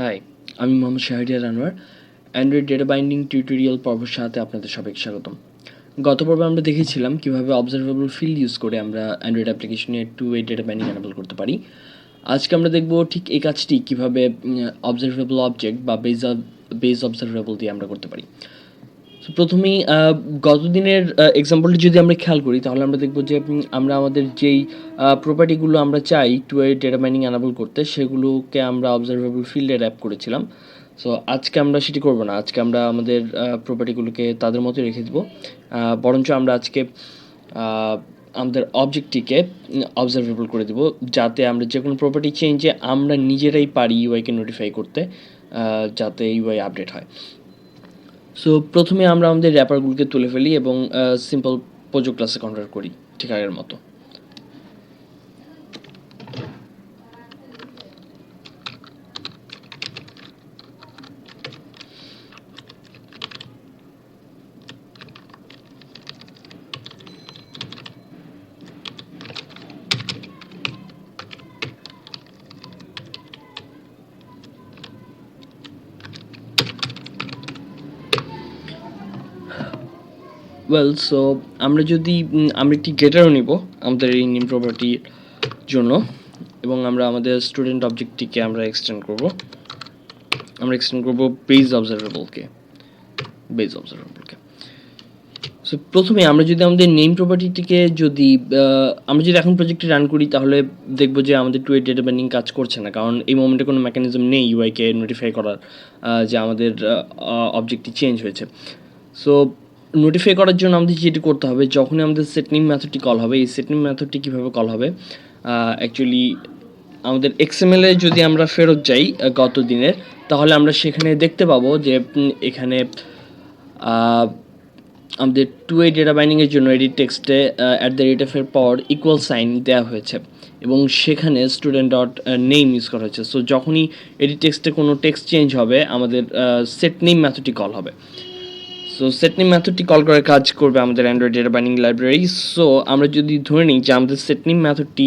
High আমি Mohammad Shahriar Anwar Android data binding tutorial পর্বের সাথে আপনাদের সবাইকে স্বাগতম। গত পর্বে আমরা দেখেছিলাম কীভাবে অবজারভেবল ফিল্ড ইউজ করে আমরা অ্যান্ড্রয়েড অ্যাপ্লিকেশনে two way data binding enable করতে পারি। আজকে আমরা দেখব ঠিক এই কাজটি কীভাবে অবজারভেবল অবজেক্ট বা বেজ বেজ অবজারভেবল দিয়ে আমরা করতে পারি। প্রথমেই গতদিনের এক্সাম্পলটি যদি আমরা খেয়াল করি, তাহলে আমরা দেখব যে আমরা আমাদের যেই প্রপার্টিগুলো আমরা চাই two a data mining enable করতে, সেগুলোকে আমরা অবজারভেবল ফিল্ডে র্যাপ করেছিলাম। সো আজকে আমরা সেটি করব না। আজকে আমরা আমাদের প্রপার্টিগুলোকে তাদের মতোই রেখে দেবো। বরঞ্চ আমরা আজকে আমাদের অবজেক্টটিকে অবজারভেবল করে দেবো, যাতে আমরা যে কোনো প্রপার্টি চেঞ্জে আমরা নিজেরাই পারি ইউআইকে নোটিফাই করতে যাতে ইউআই আপডেট হয়। সো প্রথমে আমরা আমাদের র্যাপারগুলোকে তুলে ফেলি এবং সিম্পল প্রোজো ক্লাসে কনভার্ট করি, ঠিক আগের মতো। ওয়েল সো আমরা যদি আমরা একটি গেটারও নিব আমাদের এই নিম প্রপার্টির জন্য, এবং আমরা আমাদের স্টুডেন্ট অবজেক্টটিকে আমরা এক্সটেন্ড করব। আমরা এক্সটেন্ড করব বেজ অবজারভেবলকে বেজ অবজারভেবলকে সো প্রথমে আমরা যদি আমাদের নেম প্রপার্টিটিকে যদি আমরা যদি এখন প্রজেক্টটি রান করি, তাহলে দেখব যে আমাদের টু এ ডেটা বাইন্ডিং কাজ করছে না, কারণ এই মোমেন্টে কোনো মেকানিজম নেই ইউআইকে নোটিফাই করার যে আমাদের অবজেক্টটি চেঞ্জ হয়েছে। সো নোটিফাই করার জন্য আমাদের যেটি করতে হবে, যখনই আমাদের সেটনিং মেথডটি কল হবে, এই সেটনিং মেথডটি কীভাবে কল হবে অ্যাকচুয়ালি আমাদের এক্সএমএল এ যদি আমরা ফেরত যাই গত দিনের, তাহলে আমরা সেখানে দেখতে পাবো যে এখানে আমাদের টু এ ডেটা বাইন্ডিংয়ের জন্য এডিট টেক্সটে অ্যাট দ্য রেট এর পর ইকুয়াল সাইন দেওয়া হয়েছে এবং সেখানে স্টুডেন্ট ডট নেম ইউজ করা হয়েছে। সো যখনই এডিট টেক্সটে কোনো টেক্সট চেঞ্জ হবে, আমাদের সেট নেম মেথডটি কল হবে। সো সেটনিং মেথডটি কল করে কাজ করবে আমাদের Android data binding library so আমরা যদি ধরে নিই যে আমাদের সেটনিং মেথডটি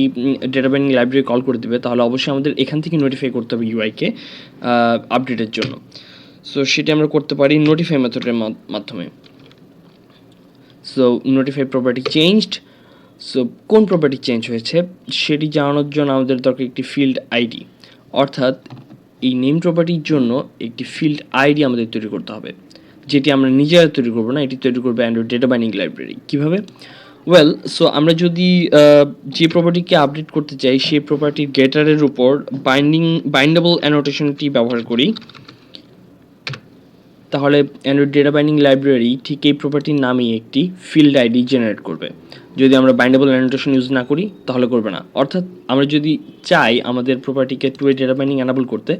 ডেটা বাইন্ডিং লাইব্রেরি কল করে দেবে, তাহলে অবশ্যই আমাদের এখান থেকে নোটিফাই করতে হবে ইউআইকে আপডেটের জন্য। সো সেটি আমরা করতে পারি নোটিফাই মেথডের মাধ্যমে। So notify property changed so কোন প্রপার্টি চেঞ্জ হয়েছে? সেটি জানানোর জন্য আমাদের দরকার একটি ফিল্ড আইডি অর্থাৎ এই নেম প্রপার্টির জন্য একটি ফিল্ড আইডি আমাদের তৈরি করতে হবে। যেটি আমরা নিজেরা তৈরি করব না, এটি তৈরি করবে অ্যান্ড্রয়েড ডেটা বাইন্ডিং লাইব্রেরি কীভাবে? ওয়েল সো আমরা যদি যে প্রপার্টিকে আপডেট করতে চাই, সেই প্রপার্টির গেটারের উপর বাইন্ডিং বাইন্ডেবল অ্যানোটেশনটি ব্যবহার করি। তাহলে অ্যান্ড্রয়েড ডেটা বাইন্ডিং লাইব্রেরি ঠিক এই প্রপার্টির নামেই একটি ফিল্ড আইডি জেনারেট করবে। যদি আমরা বাইন্ডেবল অ্যানোটেশন ইউজ না করি, তাহলে করবে না। অর্থাৎ আমরা যদি চাই আমাদের প্রপার্টিকে two a data binding enable করতে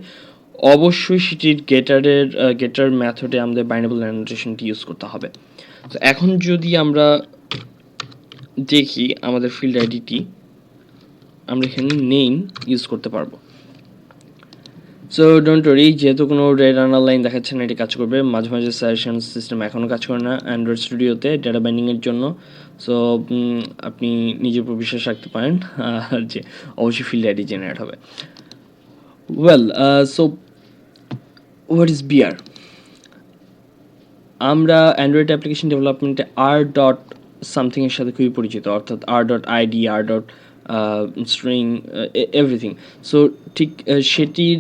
অবশ্যই সেটির গেটারের গেটার মেথডে আমাদের বাইন্ডেবল অ্যানোটেশনটি ইউজ করতে হবে। তো এখন যদি আমরা দেখি আমাদের ফিল্ড আইডিটি আমরা এখানে নেম ইউজ করতে পারব। সো ডোন্ট ওরি যেহেতু কোনো রেড রানার লাইন দেখাচ্ছে না, এটি কাজ করবে। মাঝে মাঝে সাজেশন সিস্টেম এখনও কাজ করে না অ্যান্ড্রয়েড স্টুডিওতে ডেটা বাইন্ডিংয়ের জন্য। সো আপনি নিজের উপর বিশ্বাস রাখতে পারেন, আর যে অবশ্যই ফিল্ড আইডি জেনারেট হবে। Well so what is BR আমরা অ্যান্ড্রয়েড অ্যাপ্লিকেশন ডেভেলপমেন্টে আর ডট সামথিংয়ের সাথে খুবই পরিচিত, অর্থাৎ R dot ID R dot string everything so ঠিক সেটির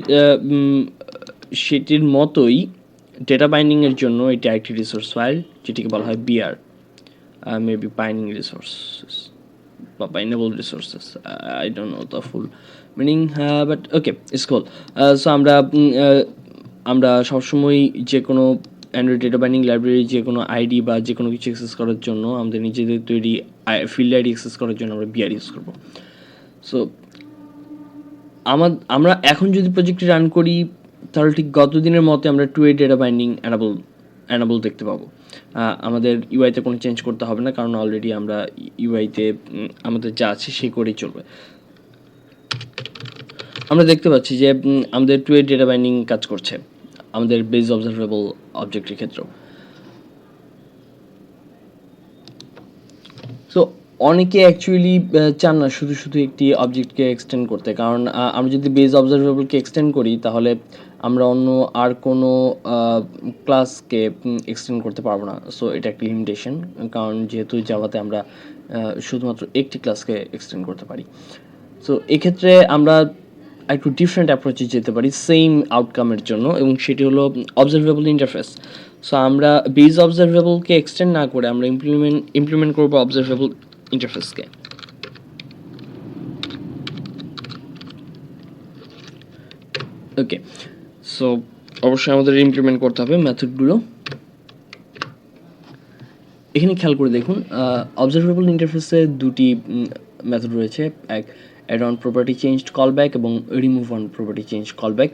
সেটির মতোই ডেটা বাইন্ডিংয়ের জন্য এটি আরেকটি রিসোর্স ফাইল যেটিকে বলা হয় বিআর মেবি বাইন্ডিং রিসোর্সেস বা bindable resources I don't know the full meaning but okay it's cool so আমরা আমরা সবসময় যে কোনো অ্যান্ড্রয়েড ডেটা বাইন্ডিং লাইব্রেরি যে কোনো আইডি বা যে কোনো কিছু অ্যাক্সেস করার জন্য আমাদের নিজেদের তৈরি ফিল্ড আইডি অ্যাক্সেস করার জন্য আমরা বিআর ইউজ করব। সো আমার, আমরা এখন যদি প্রজেক্টটি রান করি, তাহলে ঠিক গত দিনের মতে আমরা two a data binding enable enable দেখতে পাবো। আমাদের ইউআইতে কোনো চেঞ্জ করতে হবে না, কারণ অলরেডি আমরা ইউআইতে আমাদের যা আছে সে করেই চলবে। আমরা দেখতে পাচ্ছি যে আমাদের টু এ ডেটা বাইন্ডিং কাজ করছে। আমাদের বেজ অবজারভেবল অবজেক্টের ক্ষেত্রেও। সো অনেকে অ্যাকচুয়ালি চান না শুধু শুধু একটি অবজেক্টকে এক্সটেন্ড করতে। কারণ আমরা যদি বেজ অবজারভেবলকে এক্সটেন্ড করি, তাহলে আমরা অন্য আর কোনো ক্লাসকে এক্সটেন্ড করতে পারব না। সো এটা একটা লিমিটেশন কারণ যেহেতু জাভাতে আমরা শুধুমাত্র একটি ক্লাসকে এক্সটেন্ড করতে পারি। সো এক্ষেত্রে আমরা একটু ডিফারেন্ট অ্যাপ্রোচে যেতে পারি সেম আউটকামের জন্য, এবং সেটি হলো অবজারভেবল ইন্টারফেস সো আমরা বেজ অবজারভেবলকে এক্সটেন্ড না করে আমরা ইমপ্লিমেন্ট ইমপ্লিমেন্ট করব অবজারভেবল ইন্টারফেসকে ওকে সো অবশ্যই আমাদের ইমপ্লিমেন্ট করতে হবে মেথডগুলো এখানে খেয়াল করে দেখুন অবজারভেবল ইন্টারফেসে দুটি মেথড রয়েছে। এক add on property change callback এবং remove on property change callback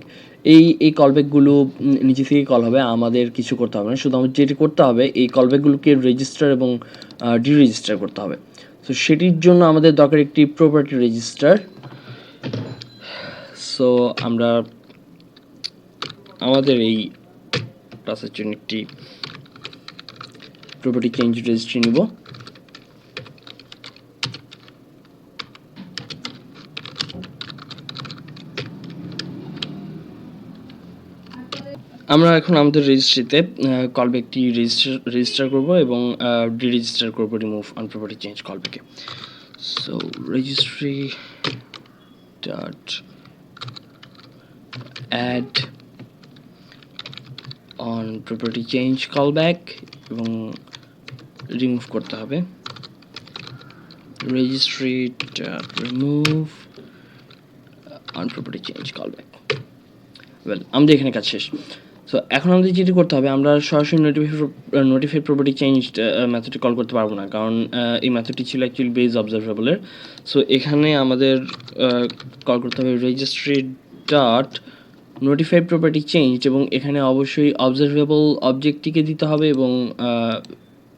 এই এই কলব্যাকগুলো নিচে থেকে কল হবে, আমাদের কিছু করতে হবে না। শুধু আমাদের যেটি করতে হবে, এই কলব্যাকগুলোকে রেজিস্টার এবং ডি রেজিস্টার করতে হবে। সো সেটির জন্য আমাদের দরকার একটি প্রপার্টি রেজিস্টার সো আমরা আমাদের এই ক্লাসের জন্য একটি প্রপার্টি চেঞ্জ রেজিস্ট্রি নিব। আমরা এখন আমাদের রেজিস্ট্রিতে কলব্যাকটি রেজিস্টার রেজিস্টার করব এবং ডি রেজিস্টার করব remove on property change কলব্যাকে so registry dot add on property change call callback এবং রিমুভ করতে হবে। Registry dot remove on property change callback well আমাদের এখানে কাজ শেষ। সো এখন আমাদের যেটি করতে হবে, আমরা সরাসরি নোটিফাই নোটিফাই প্রপার্টি চেঞ্জ মেথডটি কল করতে পারব না। কারণ এই মেথডটি ছিল অ্যাকচুয়ালি বেজ অবজারভেবলের সো এখানে আমাদের কল করতে হবে registry dot notify property change এবং এখানে অবশ্যই অবজারভেবল অবজেক্টটিকে দিতে হবে এবং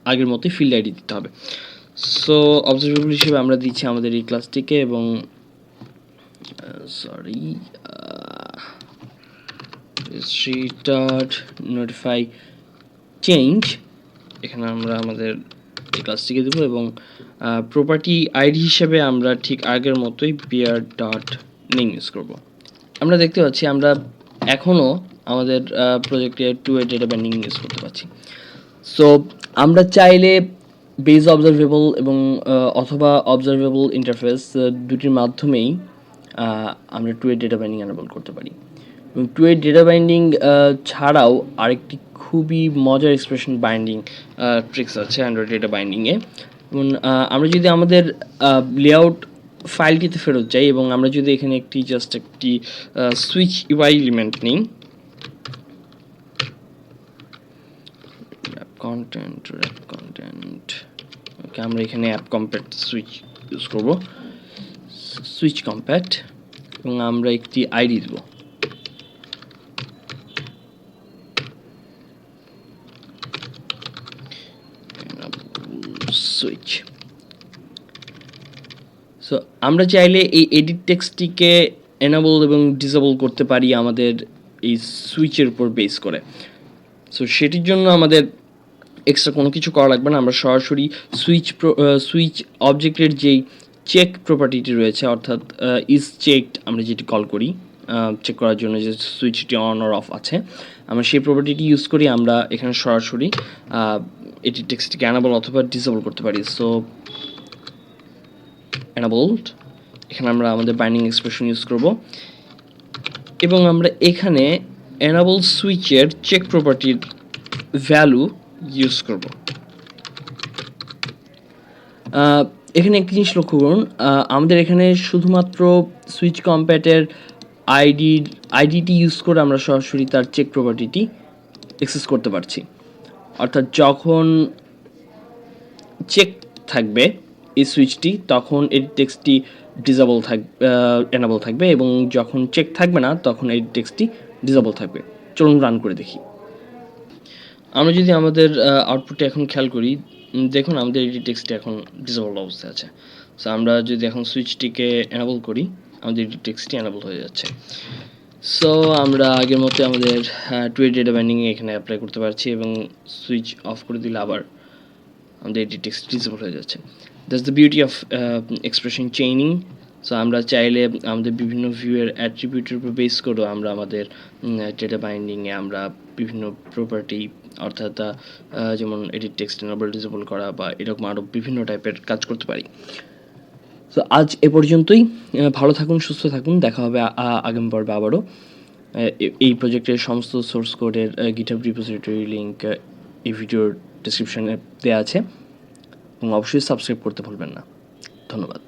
আগের মতোই ফিল্ড আইডি দিতে হবে। সো অবজারভেবল হিসেবে আমরা দিচ্ছি আমাদের এই ক্লাসটিকে এবং sorry history dot notify change এখানে আমরা আমাদের এই ক্লাসটিকে দেবো এবং প্রপার্টি আইডি হিসেবে আমরা ঠিক আগের মতোই বিয়ার ডট নেম ইউজ করব। আমরা দেখতে পাচ্ছি, আমরা এখনও আমাদের প্রজেক্টে two a data binding use করতে পারছি। সো আমরা চাইলে বেজ অবজারভেবল এবং অথবা অবজারভেবল ইন্টারফেস দুটির মাধ্যমেই আমরা two a data binding enable করতে পারি। এবং টু এ ডেটা বাইন্ডিং ছাড়াও আরেকটি খুবই মজার এক্সপ্রেশন বাইন্ডিং ট্রিক্স আছে অ্যান্ড্রয়েড ডেটা বাইন্ডিংয়ে আহ, আমরা যদি আমাদের লেআউট ফাইলটিতে ফেরত যাই এবং আমরা যদি এখানে একটি জাস্ট একটি সুইচ ইউআই এলিমেন্ট নিই। কন্টেন্ট র্যাপ কন্টেন্ট ওকে আমরা এখানে অ্যাপ কম্প্যাট সুইচ ইউজ করব। সুইচ কম্প্যাট এবং আমরা একটি আইডি দেব। সুইচ সো আমরা চাইলে এই এডিট টেক্সটটিকে এনাবল এবং ডিসেবল করতে পারি আমাদের এই সুইচের উপর বেস করে। সো সেটির জন্য আমাদের এক্সট্রা কোনো কিছু করা লাগবে না। আমরা সরাসরি সুইচ সুইচ অবজেক্টের যেই চেক প্রপার্টিটি রয়েছে, অর্থাৎ ইজ চেকড আমরা যেটি কল করি চেক করার জন্য যে সুইচটি অন অর অফ আছে, আমরা সেই প্রপার্টিটি ইউজ করি, আমরা এখানে সরাসরি এটি টেক্সটটিকে অ্যানাবল অথবা ডিসেবল করতে পারি। সো এনাবলড এখানে আমরা আমাদের বাইন্ডিং এক্সপ্রেশন ইউজ করব। এবং আমরা এখানে অ্যানাবল সুইচের চেক প্রপার্টির ভ্যালু ইউজ করব। এখানে একটি জিনিস লক্ষ্য করুন আমাদের এখানে শুধুমাত্র সুইচ কম্প্যাটের আইডি আইডিটি ইউজ করে আমরা সরাসরি তার চেক প্রপার্টিটি অ্যাক্সেস করতে পারছি। অর্থাৎ যখন চেক থাকবে, এই সুইচটি তখন এই টেক্সটটি ডিসেবল থাকবে এনাবল থাকবে এবং যখন চেক থাকবে না, তখন এই টেক্সটটি ডিসেবল থাকবে। চলুন রান করে দেখি। আমরা যদি আমাদের আউটপুটে এখন খেয়াল করি দেখুন আমাদের এই টেক্সটটি এখন ডিসেবল অবস্থায় আছে। সো আমরা যদি এখন সুইচটিকে এনাবল করি, আমাদের এই টেক্সটটি এনাবল হয়ে যাচ্ছে। সো আমরা আগের মতো আমাদের টুয়েট ডেটা বাইন্ডিং এখানে অ্যাপ্লাই করতে পারছি এবং সুইচ অফ করে দিলে আবার আমাদের এটি টেক্সট ডিসেবল হয়ে যাচ্ছে। That's the beauty of expression chaining so আমরা চাইলে আমাদের বিভিন্ন ভিউয়ের অ্যাট্রিবিউটের উপর বেস করেও আমরা আমাদের ডেটা বাইন্ডিংয়ে আমরা বিভিন্ন প্রপার্টি অর্থাৎ যেমন এডিট টেক্সট ডিসেবল করা বা এরকম আরও বিভিন্ন টাইপের কাজ করতে পারি। তো আজ এ পর্যন্তই। ভালো থাকুন, সুস্থ থাকুন। দেখা হবে আগামী পর্বে আবারও। এই প্রজেক্টের সমস্ত সোর্স কোডের গিটহাব রিপোজিটরি লিঙ্ক এই ভিডিওর ডিসক্রিপশানে দেওয়া আছে। এবং অবশ্যই সাবস্ক্রাইব করতে ভুলবেন না। ধন্যবাদ।